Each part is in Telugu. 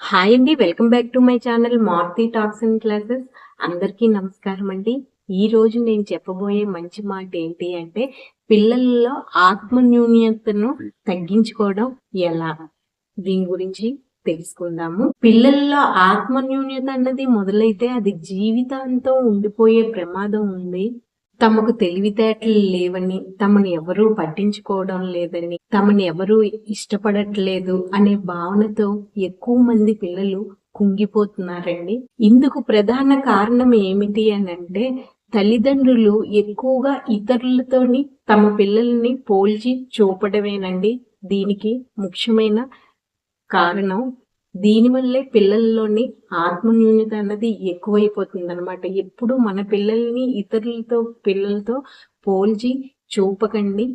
హాయ్ అండి welcome back to my channel Marthi talks and classes. అందరికీ నమస్కారం అండి. ఈ రోజు నేను చెప్పబోయే మంచి మాట ఏంటి అంటే పిల్లల్లో ఆత్మన్యూన్యతను తగ్గించుకోవడం ఎలా? దీని గురించి తెలుసుకుందాము. పిల్లల్లో ఆత్మన్యూన్యత అన్నది మొదలైతే అది జీవితాంతం ఉండిపోయే ప్రమాదం ఉంది తమకు తెలివితేటలు లేవని తమను ఎవరూ పట్టించుకోవడం లేదని తమను ఎవరూ ఇష్టపడట్లేదు అనే భావనతో ఎక్కువ మంది పిల్లలు కుంగిపోతున్నారండి. ఇందుకు ప్రధాన కారణం ఏమిటి అని అంటే తల్లిదండ్రులు ఎక్కువగా ఇతరులతోని తమ పిల్లల్ని పోల్చి చూపడమేనండి దీనికి ముఖ్యమైన కారణం. దీనివల్లే పిల్లల్లోని ఆత్మన్యూన్యత అన్నది ఎక్కువైపోతుంది అనమాట ఎప్పుడు మన పిల్లల్ని ఇతరులతో పిల్లలతో పోల్చి చూపకండి.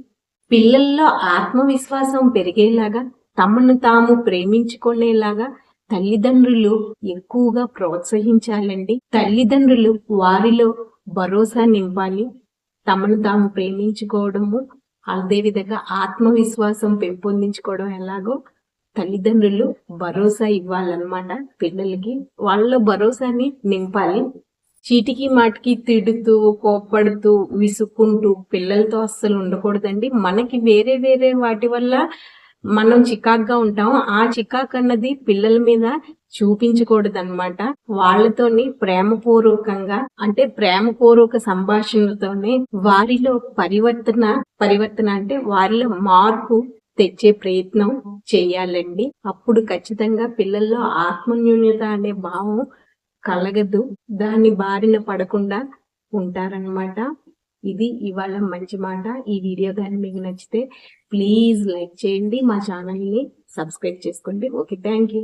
పిల్లల్లో ఆత్మవిశ్వాసం పెరిగేలాగా తమను తాము ప్రేమించుకునేలాగా తల్లిదండ్రులు ఎక్కువగా ప్రోత్సహించాలండి. తల్లిదండ్రులు వారిలో భరోసా నింపాలి. తమను తాము ప్రేమించుకోవడము అదేవిధంగా ఆత్మవిశ్వాసం పెంపొందించుకోవడం ఎలాగో తల్లిదండ్రులు భరోసా ఇవ్వాలన్నమాట పిల్లలకి. వాళ్ళ భరోసాని నింపాలి. చీటికి మాటికి తిడుతూ కోప్పడుతూ విసుక్కుంటూ పిల్లలతో అస్సలు ఉండకూడదండి. మనకి వేరే వేరే వాటి వల్ల మనం చికాగ్గా ఉంటాం ఆ చికాక్ అన్నది పిల్లల మీద చూపించకూడదు అనమాట వాళ్ళతోని ప్రేమపూర్వకంగా అంటే ప్రేమపూర్వక సంభాషణలతోనే వారిలో పరివర్తన పరివర్తన అంటే వారిలో మార్పు తెచ్చే ప్రయత్నం చేయాలండి. అప్పుడు ఖచ్చితంగా పిల్లల్లో ఆత్మన్యూన్యత అనే భావం కలగదు. దాని బారిన పడకుండా ఉంటారనమాట ఇది ఇవాళ మంచి మాట. ఈ వీడియో కానీ మీకు నచ్చితే ప్లీజ్ లైక్ చేయండి. మా ఛానల్ని సబ్స్క్రైబ్ చేసుకోండి. Okay thank you.